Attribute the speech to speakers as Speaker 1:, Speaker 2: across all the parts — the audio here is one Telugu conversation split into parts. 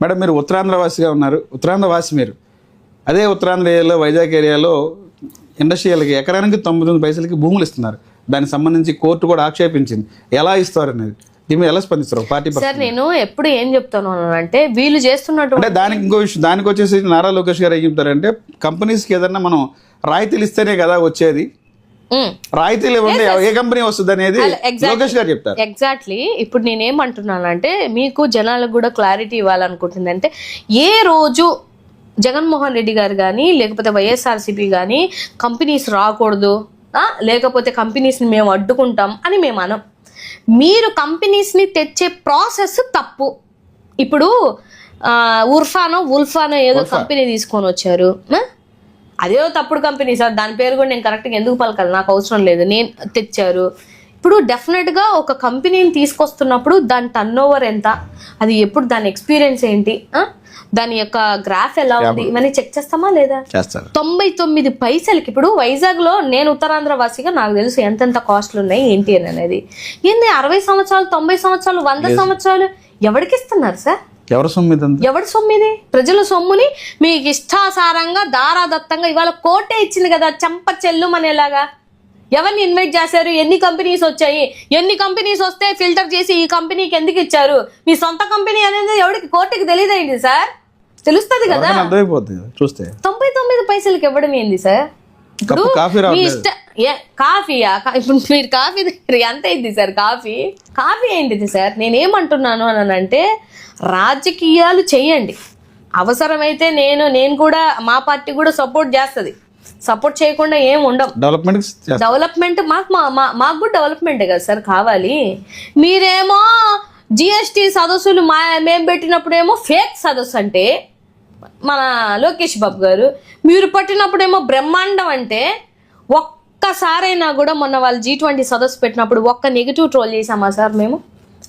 Speaker 1: మేడం మీరు ఉత్తరాంధ్ర వాసిగా ఉన్నారు. ఉత్తరాంధ్ర వాసి మీరు. అదే ఉత్తరాంధ్ర ఏరియాలో వైజాగ్ ఏరియాలో ఇండస్ట్రియల్కి ఎకరానికి తొమ్మిది తొమ్మిది పైసలకి భూములు ఇస్తున్నారు. దానికి సంబంధించి కోర్టు కూడా ఆక్షేపించింది. ఎలా ఇస్తారు అనేది? దీని మీద ఎలా స్పందిస్తారు? పార్టీ?
Speaker 2: సార్ నేను ఎప్పుడు ఏం చెప్తాను అంటే వీళ్ళు చేస్తున్నటువంటి
Speaker 1: అంటే దానికి ఇంకో విషయం దానికి వచ్చేసి నారా లోకేష్ గారు ఏం చెప్తారంటే కంపెనీస్కి ఏదన్నా మనం రాయితీలు ఇస్తేనే కదా వచ్చేది. రాయితీలు ఇవ్వండి ఏ కంపెనీ వస్తుంది అనేది. లోకేష్ గారు చెప్తారు.
Speaker 2: ఎగ్జాక్ట్లీ ఇప్పుడు నేనేమంటున్నానంటే మీకు జనాలకు కూడా క్లారిటీ ఇవ్వాలనుకుంటుంది. అంటే ఏ రోజు జగన్మోహన్ రెడ్డి గారు కానీ లేకపోతే వైఎస్ఆర్సీపీ కానీ కంపెనీస్ రాకూడదు లేకపోతే కంపెనీస్ని మేము అడ్డుకుంటాం అని మేము అనం. మీరు కంపెనీస్ని తెచ్చే ప్రాసెస్ తప్పు. ఇప్పుడు ఉర్ఫానో ఉల్ఫానో ఏదో కంపెనీ తీసుకొని వచ్చారు? అదేదో తప్పుడు కంపెనీ సార్ దాని పేరు కూడా నేను కరెక్ట్గా ఎందుకు పలకాలి? నాకు అవసరం లేదు. నేను తెచ్చారు. ఇప్పుడు డెఫినెట్గా ఒక కంపెనీని తీసుకొస్తున్నప్పుడు దాని టర్న్ ఓవర్ ఎంత? అది ఎప్పుడు దాని ఎక్స్పీరియన్స్ ఏంటి? దాని యొక్క గ్రాఫ్ ఎలా ఉంది? ఇవన్నీ చెక్ చేస్తామా లేదా? తొంభై తొమ్మిది పైసలకి ఇప్పుడు వైజాగ్లో నేను ఉత్తరాంధ్ర వాసిగా నాకు తెలుసు ఎంతెంత కాస్ట్లు ఉన్నాయి ఏంటి అని అనేది. ఏంది అరవై సంవత్సరాలు తొంభై సంవత్సరాలు వంద సంవత్సరాలు? ఎవరికి ఇస్తున్నారు సార్?
Speaker 1: ఎవరి సొమ్ము ఇదంతా
Speaker 2: ఎవరి సొమ్ము ఇది ప్రజల సొమ్ముని మీకు ఇష్టాసారంగా దారాదత్తంగా ఇవాళ కోటే ఇచ్చింది కదా చంప చెల్లుమనేలాగా. ఎవరిని ఇన్వైట్ చేశారు? ఎన్ని కంపెనీస్ వచ్చాయి? ఎన్ని కంపెనీస్ వస్తే ఫిల్టర్ చేసి ఈ కంపెనీకి ఎందుకు ఇచ్చారు? మీ సొంత కంపెనీ అనేది ఎవరికి కోర్టుకి తెలియదేంటి సార్? తెలుస్తుంది కదా.
Speaker 1: చూస్తే.
Speaker 2: తొంభై తొమ్మిది పైసలకి ఇవ్వడం ఏంది సార్? ఇప్పుడు మీ ఇష్ట కాఫీయా? ఇప్పుడు మీరు కాఫీ దగ్గర ఎంత అయింది సార్ కాఫీ? కాఫీ ఏంటిది సార్? నేనేమంటున్నాను అని అంటే రాజకీయాలు చేయండి. అవసరమైతే నేను నేను కూడా మా పార్టీ కూడా సపోర్ట్ చేస్తుంది. సపోర్ట్ చేయకుండా ఏం ఉండం.
Speaker 1: డెవలప్మెంట్
Speaker 2: డెవలప్మెంట్ మాకు మా మా- మాకు కూడా డెవలప్మెంటే కదా సార్ కావాలి. మీరేమో జిఎస్టీ సదస్సులు మా మేము పెట్టినప్పుడేమో ఫేక్ సదస్సు అంటే మన లోకేష్ బాబు గారు మీరు పట్టినప్పుడేమో బ్రహ్మాండం అంటే ఒక్కసారైనా కూడా మొన్న వాళ్ళు జీ ట్వంటీ సదస్సు పెట్టినప్పుడు ఒక్క నెగిటివ్ ట్రోల్ చేసామా సార్ మేము?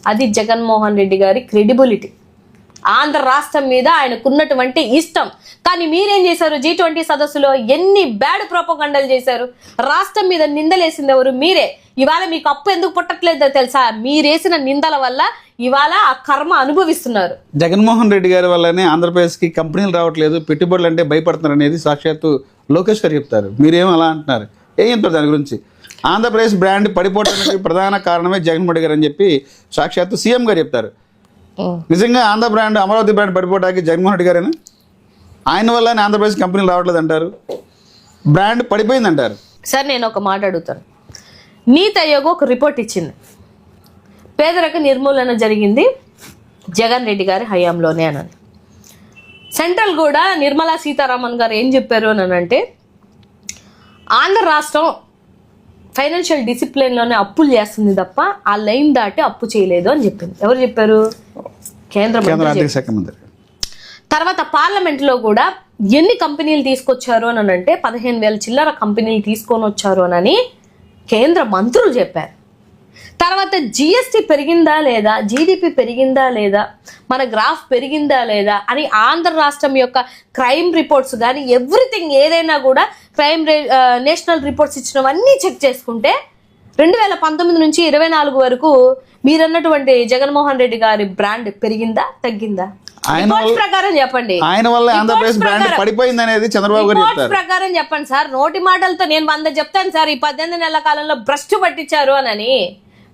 Speaker 2: అది జగన్మోహన్ రెడ్డి గారి క్రెడిబిలిటీ ఆంధ్ర రాష్ట్రం మీద ఆయనకున్నటువంటి ఇష్టం. కానీ మీరేం చేశారు? జీ ట్వంటీ సదస్సులో ఎన్ని బ్యాడ్ ప్రోపగండలు చేశారు? రాష్ట్రం మీద నిందలేసింది ఎవరు? మీరే. ఇవాళ మీకు అప్పు ఎందుకు పుట్టట్లేదో తెలుసా? మీరేసిన నిందల వల్ల ఇవాళ ఆ కర్మ అనుభవిస్తున్నారు.
Speaker 1: జగన్మోహన్ రెడ్డి గారి వల్లనే ఆంధ్రప్రదేశ్కి కంపెనీలు రావట్లేదు పెట్టుబడులు అంటే భయపడుతున్నారు అనేది సాక్షాత్తు లోకేష్ గారు చెప్తారు. మీరేం అలా అంటున్నారు? ఏం చెప్తారు దాని గురించి? ఆంధ్రప్రదేశ్ బ్రాండ్ పడిపోవడానికి ప్రధాన కారణమే జగన్మోహన్ రెడ్డి గారు అని చెప్పి సాక్షాత్తు సీఎం గారు చెప్తారు. నిజంగా ఆంధ్ర బ్రాండ్ అమరావతి బ్రాండ్ పడిపోవడానికి జగన్మోహన్ రెడ్డి గారేనా? ఆయన వల్లనే ఆంధ్రప్రదేశ్ కంపెనీలు రావట్లేదు అంటారు. బ్రాండ్ పడిపోయింది అంటారు
Speaker 2: సార్ నేను ఒక మాట అడుగుతాను. నీతి ఆయోగ్ ఒక రిపోర్ట్ ఇచ్చింది. పేదరిక నిర్మూలన జరిగింది జగన్ రెడ్డి గారి హయాంలోనే అని సెంట్రల్ కూడా నిర్మలా సీతారామన్ గారు ఏం చెప్పారు అని అంటే ఆంధ్ర రాష్ట్రం ఫైనాన్షియల్ డిసిప్లిన్లోనే అప్పులు చేస్తుంది తప్ప ఆ లైన్ దాటి అప్పు చేయలేదు అని చెప్పింది. ఎవరు చెప్పారు? కేంద్ర
Speaker 1: శాఖ మంత్రి.
Speaker 2: తర్వాత పార్లమెంట్లో కూడా ఎన్ని కంపెనీలు తీసుకొచ్చారు అని అంటే పదిహేను వేల చిల్లర కంపెనీలు తీసుకొని వచ్చారు అని కేంద్ర మంత్రులు చెప్పారు. తర్వాత జిఎస్టి పెరిగిందా లేదా? జీడిపి పెరిగిందా లేదా? మన గ్రాఫ్ పెరిగిందా లేదా? అని ఆంధ్ర రాష్ట్రం యొక్క క్రైమ్ రిపోర్ట్స్ కానీ ఎవ్రీథింగ్ ఏదైనా కూడా క్రైమ్ నేషనల్ రిపోర్ట్స్ ఇచ్చినవన్నీ చెక్ చేసుకుంటే రెండు వేల పంతొమ్మిది నుంచి ఇరవై నాలుగు వరకు మీరన్నటువంటి జగన్మోహన్ రెడ్డి గారి బ్రాండ్ పెరిగిందా తగ్గిందా?
Speaker 1: ఆయన
Speaker 2: ప్రకారం చెప్పండి.
Speaker 1: ఆయన వల్ల ఆంధ్రప్రదేశ్ బ్రాండ్
Speaker 2: ప్రకారం.
Speaker 1: పడిపోయింది అనేది చంద్రబాబు గారు
Speaker 2: రిపోర్ట్స్
Speaker 1: చెప్తారు.
Speaker 2: ప్రకారం చెప్పండి సార్. నోటి మాటలతో నేను వంద చెప్తాను సార్. ఈ పద్దెనిమిది నెలల కాలంలో భ్రష్టు పట్టించారు అని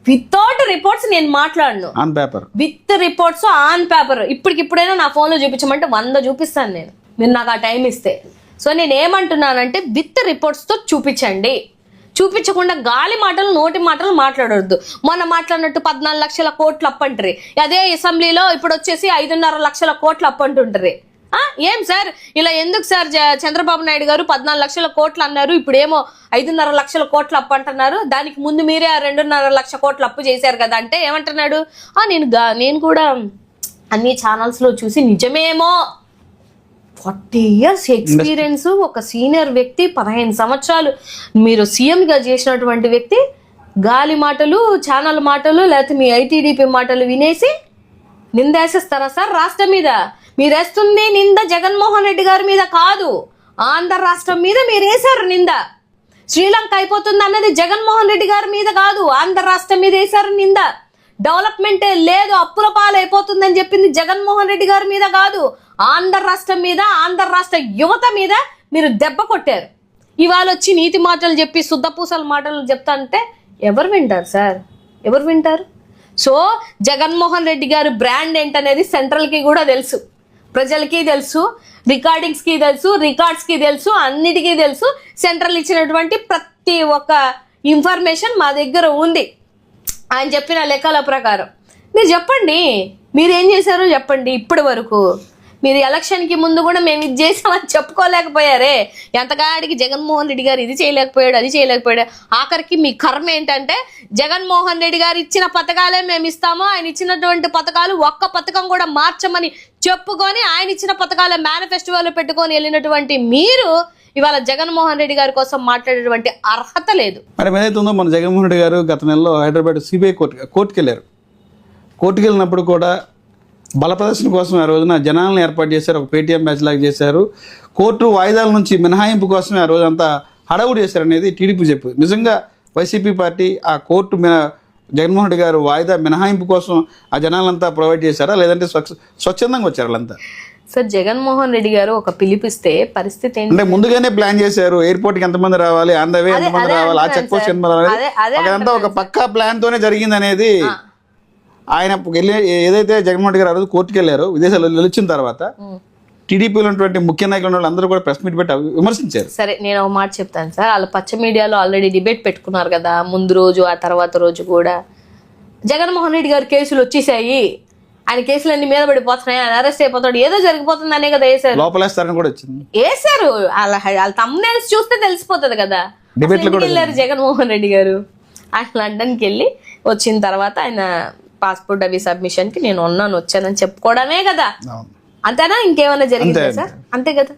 Speaker 2: వితౌట్ రిపోర్ట్స్ నేను మాట్లాడను.
Speaker 1: On paper
Speaker 2: with reports on paper ఇప్పటికిప్పుడైనా నా ఫోన్లో చూపించమంటే వంద చూపిస్తాను నేను. మీరు నాకు ఆ టైం ఇస్తే. సో నేను ఏమంటున్నానంటే విత్ రిపోర్ట్స్తో చూపించండి. చూపించకుండా గాలి మాటలు నోటి మాటలు మాట్లాడొద్దు. మొన్న మాట్లాడినట్టు పద్నాలుగు లక్షల కోట్లు అప్పంటారు అదే అసెంబ్లీలో ఇప్పుడు వచ్చేసి ఐదున్నర లక్షల కోట్లు అప్పంటుంటారు ఏం సార్? ఇలా ఎందుకు సార్ చంద్రబాబు నాయుడు గారు పద్నాలుగు లక్షల కోట్లు అన్నారు ఇప్పుడేమో ఐదున్నర లక్షల కోట్లు అప్పు అంటున్నారు దానికి ముందు మీరే ఆ రెండున్నర లక్ష కోట్లు అప్పు చేశారు కదా అంటే ఏమంటున్నాడు? ఆ నేను నేను కూడా అన్ని ఛానల్స్లో చూసి నిజమేమో ఫార్టీ ఇయర్స్ ఎక్స్పీరియన్స్ ఒక సీనియర్ వ్యక్తి పదిహేను సంవత్సరాలు మీరు సీఎంగా చేసినటువంటి వ్యక్తి గాలి మాటలు ఛానల్ మాటలు లేకపోతే మీ ఐటీడీపీ మాటలు వినేసి నిందేసేస్తారా సార్ రాష్ట్రం మీద? మీరేస్తుంది నింద జగన్మోహన్ రెడ్డి గారి మీద కాదు. ఆంధ్ర రాష్ట్రం మీద మీరేశారు నింద. శ్రీలంక అయిపోతుంది అన్నది జగన్మోహన్ రెడ్డి గారి మీద కాదు. ఆంధ్ర రాష్ట్రం మీద వేశారు నింద. డెవలప్మెంట్ లేదు అప్పుల పాలైపోతుందని చెప్పింది జగన్మోహన్ రెడ్డి గారి మీద కాదు. ఆంధ్ర రాష్ట్రం మీద ఆంధ్ర రాష్ట్ర యువత మీద మీరు దెబ్బ కొట్టారు. ఇవాళ వచ్చి నీతి మాటలు చెప్పి శుద్ధపూసల మాటలు చెప్తా అంటే ఎవరు వింటారు సార్? ఎవరు వింటారు? సో జగన్మోహన్ రెడ్డి గారు బ్రాండ్ ఏంటనేది సెంట్రల్కి కూడా తెలుసు. ప్రజలకి తెలుసు రికార్డింగ్స్కి తెలుసు రికార్డ్స్కి తెలుసు అన్నిటికీ తెలుసు. సెంట్రల్ ఇచ్చినటువంటి ప్రతి ఒక్క ఇన్ఫర్మేషన్ మా దగ్గర ఉంది. ఆయన చెప్పిన లెక్కల ప్రకారం. మీరు చెప్పండి. మీరు ఏం చేశారో చెప్పండి ఇప్పటి వరకు. మీరు ఎలక్షన్కి ముందు కూడా మేము ఇది చేసామని చెప్పుకోలేకపోయారే. ఎంతగాడికి జగన్మోహన్ రెడ్డి గారు ఇది చేయలేకపోయాడు అది చేయలేకపోయాడు. ఆఖరికి మీ కర్మ ఏంటంటే జగన్మోహన్ రెడ్డి గారు ఇచ్చిన పథకాలే మేము ఇస్తాము. ఆయన ఇచ్చినటువంటి పథకాలు ఒక్క పథకం కూడా మార్చమని చెప్పుకొని ఆయన ఇచ్చిన పథకాల మేనిఫెస్టోలో పెట్టుకొని వెళ్ళినటువంటి మీరు ఇవాళ జగన్మోహన్ రెడ్డి గారి కోసం మాట్లాడేటువంటి అర్హత లేదు.
Speaker 1: మరి ఏదైతే ఉందో మన జగన్మోహన్ రెడ్డి గారు గత నెలలో హైదరాబాద్ సిబిఐ కోర్టు కోర్టుకు వెళ్ళారు కోర్టుకు వెళ్ళినప్పుడు కూడా బల ప్రదర్శన కోసం ఆ రోజున జనాలను ఏర్పాటు చేశారు ఒక పేటీఎం బ్యాచ్ లాగా చేశారు. కోర్టు వాయిదాల నుంచి మినహాయింపు కోసమే ఆ రోజు అంతా చేశారు అనేది టీడీపీ చెప్పు నిజంగా వైసీపీ పార్టీ ఆ కోర్టు మిన జగన్మోహన్ రెడ్డి గారు వాయిదా మినహాయింపు కోసం ఆ జనాలంతా ప్రొవైడ్ చేశారా? లేదంటే స్వచ్ఛ స్వచ్ఛందంగా వచ్చారు వాళ్ళంతా?
Speaker 2: సార్ జగన్మోహన్ రెడ్డి గారు ఒక పిలిపిస్తే పరిస్థితి
Speaker 1: అంటే ముందుగానే ప్లాన్ చేశారు ఎయిర్పోర్ట్కి ఎంతమంది రావాలి ఆన్ ద వే
Speaker 2: అదే-
Speaker 1: ఎంతమంది రావాలి ఆ చెక్ పోస్ట్. ఎంతమంది రావాలి అదంతా ఒక పక్కా ప్లాన్ తోనే జరిగింది అనేది ఆయన వెళ్ళి ఏదైతే జగన్మోహన్ రెడ్డి గారు కోర్టుకి వెళ్ళారో విదేశాలు వెళ్ళొచ్చిన తర్వాత టీడీపీలో ఉన్నటువంటి ముఖ్య నాయకులు వాళ్ళందరూ కూడా ప్రెస్ మీట్ పెట్టి విమర్శించారు.
Speaker 2: సరే నేను ఒక మాట చెప్తాను సార్. వాళ్ళు పచ్చ మీడియాలో ఆల్రెడీ డిబేట్ పెట్టుకున్నారు కదా ముందు రోజు ఆ తర్వాత రోజు కూడా. జగన్మోహన్ రెడ్డి గారు కేసులు వచ్చేసాయి. ఆయన కేసులన్నీ మీద పడిపోతున్నాయి ఆయన అరెస్ట్ అయిపోతాడు ఏదో జరిగిపోతుంది అనే కదా వేసారు
Speaker 1: లోపలేస్తారని కూడా వచ్చింది.
Speaker 2: వేసారు వాళ్ళ వాళ్ళ తమ్మునేల్స్ చూస్తే తెలిసిపోతుంది కదా. వెళ్ళారు జగన్మోహన్ రెడ్డి గారు? ఆయన లండన్కి వెళ్ళి వచ్చిన తర్వాత ఆయన పాస్పోర్ట్ అవి సబ్మిషన్కి నేను ఉన్నాను వచ్చానని చెప్పుకోవడమే కదా. అంతేనా? ఇంకేమైనా జరిగిందా సార్? అంతే. కదా.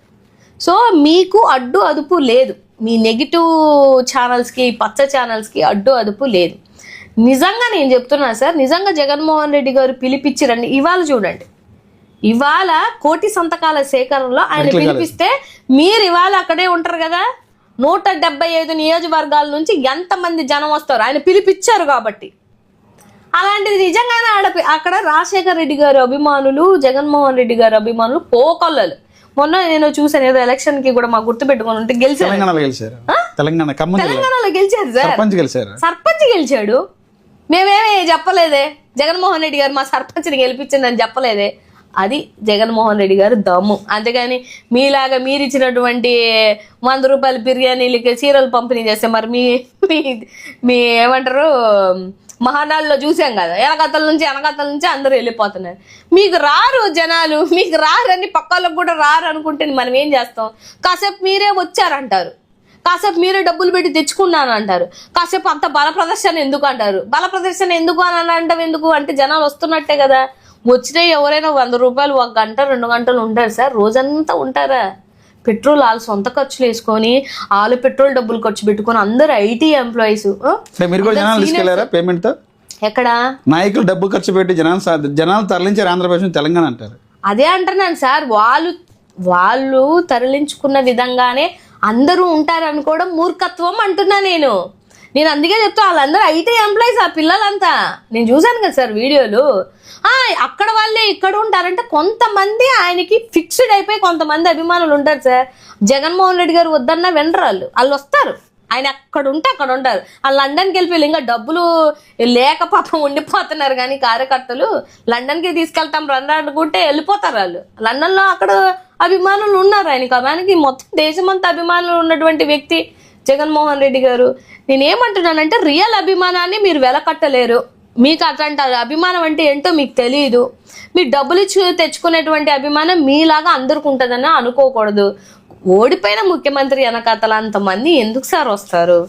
Speaker 2: సో మీకు అడ్డు అదుపు లేదు. మీ నెగిటివ్ ఛానల్స్కి పచ్చ ఛానల్స్కి అడ్డు అదుపు లేదు. నిజంగా నేను చెప్తున్నా సార్ నిజంగా జగన్మోహన్ రెడ్డి గారు పిలిపించిరండి. ఇవాళ చూడండి. ఇవాళ కోటి సంతకాల సేకరణలో ఆయన పిలిపిస్తే మీరు ఇవాళ అక్కడే ఉంటారు కదా? నూట డెబ్బై ఐదు నియోజకవర్గాల నుంచి ఎంతమంది జనం వస్తారు? ఆయన పిలిపిచ్చారు కాబట్టి. అలాంటిది నిజంగానే ఆడ అక్కడ రాజశేఖర్ రెడ్డి గారి అభిమానులు జగన్మోహన్ రెడ్డి గారి అభిమానులు పోకొల్లలు. మొన్న నేను చూసాను ఏదో ఎలక్షన్కి కూడా మాకు గుర్తు పెట్టుకుని ఉంటే గెలిచారు.
Speaker 1: తెలంగాణలో గెలిచారు? తెలంగాణ
Speaker 2: తెలంగాణలో గెలిచారు సార్.
Speaker 1: సర్పంచ్ గెలిచారు?
Speaker 2: సర్పంచ్ గెలిచాడు. మేమేమి చెప్పలేదే. జగన్మోహన్ రెడ్డి గారు మా సర్పంచ్ని గెలిపించిందని చెప్పలేదే. అది జగన్మోహన్ రెడ్డి గారు దమ్ము. అంతేగాని మీలాగా మీరు ఇచ్చినటువంటి వంద రూపాయల బిర్యానీలకి చీరలు పంపిణీ చేస్తే మరి మీ మీ మీ ఏమంటారు మహానాడులో చూసాం కదా ఎనకతల నుంచి ఎనగతల నుంచి అందరూ వెళ్ళిపోతున్నారు. మీకు రారు జనాలు మీకు రారని పక్కలకు కూడా రారు అనుకుంటే మనం ఏం చేస్తాం? కాసేపు మీరే వచ్చారంటారు. కాసేపు మీరే డబ్బులు పెట్టి తెచ్చుకున్నాను అంటారు కాసేపు అంత బల ప్రదర్శన ఎందుకు అంటారు? బల ప్రదర్శన ఎందుకు అని అంటాం ఎందుకు? అంటే జనాలు వస్తున్నట్టే కదా. వచ్చిన ఎవరైనా వంద రూపాయలు ఒక గంట రెండు గంటలు ఉంటారు సార్. రోజంతా ఉంటారా? పెట్రోల్ వాళ్ళ సొంత ఖర్చులు వేసుకొని వాళ్ళు పెట్రోల్ డబ్బులు ఖర్చు పెట్టుకొని అందరు ఐటీ ఎంప్లాయీస్.
Speaker 1: పేమెంట్
Speaker 2: ఎక్కడ?
Speaker 1: నాయకులు డబ్బు ఖర్చు పెట్టి జనాలు జనాలు తరలించారు ఆంధ్రప్రదేశ్ తెలంగాణ అంటారు.
Speaker 2: అదే అంటున్నాను సార్. వాళ్ళు వాళ్ళు తరలించుకున్న విధంగానే అందరూ ఉంటారు అనుకోవడం మూర్ఖత్వం అంటున్నా నేను. నేను అందుకే చెప్తా వాళ్ళందరూ ఐటీ ఎంప్లాయీస్ ఆ పిల్లలంతా. నేను చూశాను కదా సార్ వీడియోలు. అక్కడ వాళ్ళే ఇక్కడ ఉంటారంటే కొంతమంది ఆయనకి ఫిక్స్డ్ అయిపోయి కొంతమంది అభిమానులు ఉంటారు సార్. జగన్మోహన్ రెడ్డి గారు వద్దన్నా వినరాళ్ళు వాళ్ళు. వస్తారు. ఆయన అక్కడ ఉంటే అక్కడ ఉంటారు. ఆ లండన్కి వెళ్ళిపోయి ఇంకా డబ్బులు లేక పాపం ఉండిపోతున్నారు కానీ కార్యకర్తలు. లండన్కి తీసుకెళ్తాం రన్ అనుకుంటే వెళ్ళిపోతారు వాళ్ళు. లండన్లో అక్కడ అభిమానులు ఉన్నారు ఆయనకి. ఆయనకి మొత్తం దేశమంతా అభిమానులు ఉన్నటువంటి వ్యక్తి. జగన్మోహన్ రెడ్డి గారు నేను ఏమంటున్నానంటే రియల్ అభిమానాన్ని మీరు వెలకట్టలేరు. మీకు అట్లాంటి అభిమానం అంటే ఏంటో మీకు తెలియదు మీరు డబ్బులు ఇచ్చి తెచ్చుకునేటువంటి అభిమానం మీలాగా అందరికి ఉంటుందని అనుకోకూడదు. ఓడిపోయిన ముఖ్యమంత్రి వెనకాతల అంతమంది ఎందుకు సార్ వస్తారు?